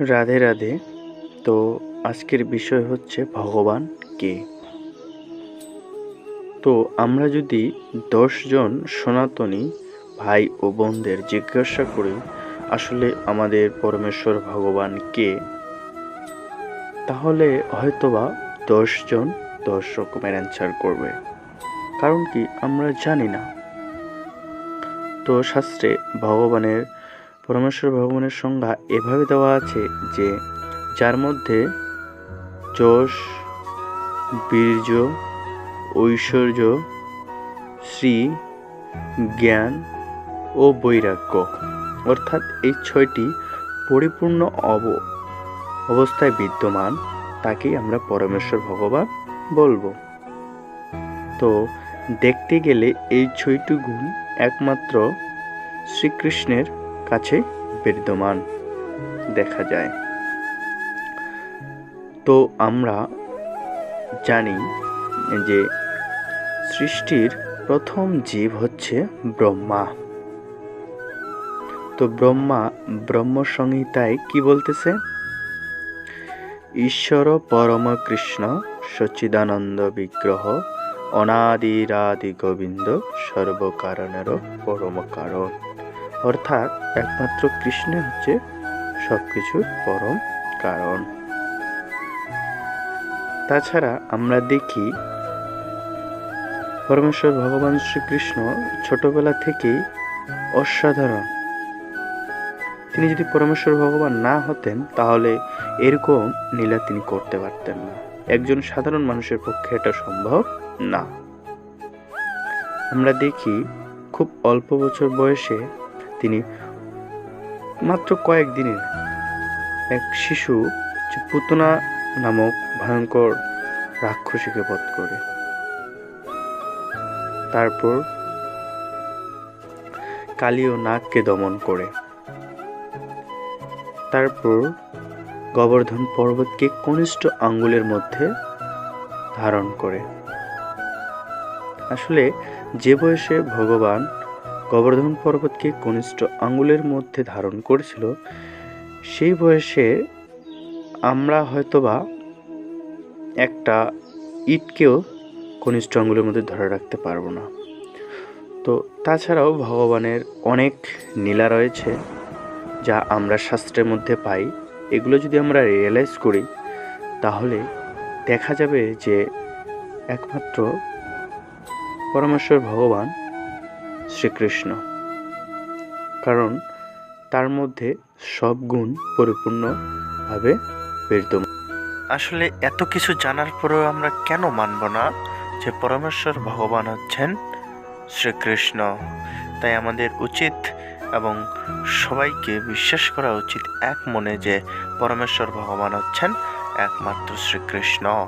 রাধে রাধে। তো আজকের বিষয় হচ্ছে ভগবান কে? তো আমরা যদি দশজন সনাতনী ভাই ও বোনদের জিজ্ঞাসা করি, আসলে আমাদের পরমেশ্বর ভগবান কে? তাহলে হয়তোবা দশজন দশ রকমের অ্যান্সার করবে। কারণ কি আমরা জানি না। তো শাস্ত্রে ভগবানের পরমেশ্বর ভগবানের সংজ্ঞা এভাবে দেওয়া আছে যে, যার মধ্যে যশ, বীর্য, ঐশ্বর্য, শ্রী, জ্ঞান ও বৈরাগ্য। অর্থাৎ এই ছয়টি পরিপূর্ণ অব অবস্থায় বিদ্যমান, তাকেই আমরা পরমেশ্বর ভগবান বলব। তো, দেখতে গেলে এই ছয়টি গুণ একমাত্র শ্রীকৃষ্ণের কাছে বিদ্যমান দেখা যায়। তো আমরা জানি যে সৃষ্টির প্রথম জীব হচ্ছে ব্রহ্মা। তো ব্রহ্মা ব্রহ্ম সংহিতায় কি বলতেছে? ঈশ্বর পরম কৃষ্ণ সচ্চিদানন্দ বিগ্রহ অনাদিরাদি গোবিন্দ সর্বকারণের পরম কারণ অর্থাৎ একমাত্র কৃষ্ণ হচ্ছে সবকিছুর পরম কারণ। তাছাড়া আমরা দেখি পরমেশ্বর ভগবান শ্রীকৃষ্ণ ছোটবেলা থেকেই অসাধারণ। তিনি যদি পরমেশ্বর ভগবান না হতেন, তাহলে এরকম লীলা তিনি করতে পারতেন না। একজন সাধারণ মানুষের পক্ষে এটা সম্ভব না। আমরা দেখি খুব অল্প বছর বয়সে তিনি মাত্র কয়েকদিনের এক শিশু যে পুতনা নামক ভয়ঙ্কর রাক্ষসীকে বধ করে। তারপর কালী ও নাগকে দমন করে। তারপর গোবর্ধন পর্বতকে কনিষ্ঠ আঙ্গুলের মধ্যে ধারণ করে। আসলে যে বয়সে ভগবান গোবর্ধন পর্বতকে কনিষ্ঠ আঙ্গুলের মধ্যে ধারণ করেছিল, সেই বয়সে আমরা হয়তোবা একটা ইটকেও কনিষ্ঠ আঙ্গুলের মধ্যে ধরে রাখতে পারব না। তো তাছাড়াও ভগবানের অনেক নীলা রয়েছে, যা আমরা শাস্ত্রের মধ্যে পাই। এগুলো যদি আমরা রিয়েলাইজ করি, তাহলে দেখা যাবে যে একমাত্র পরমেশ্বর ভগবান শ্রীকৃষ্ণ। কারণ তার মধ্যে সব গুণ পরিপূর্ণভাবে বিদ্যমান। আসলে এত কিছু জানার পরেও আমরা কেন মানব না যে পরমেশ্বর ভগবান হচ্ছেন শ্রীকৃষ্ণ? তাই আমাদের উচিত এবং সবাইকে বিশ্বাস করা উচিত এক মনে যে পরমেশ্বর ভগবান হচ্ছেন একমাত্র শ্রীকৃষ্ণ।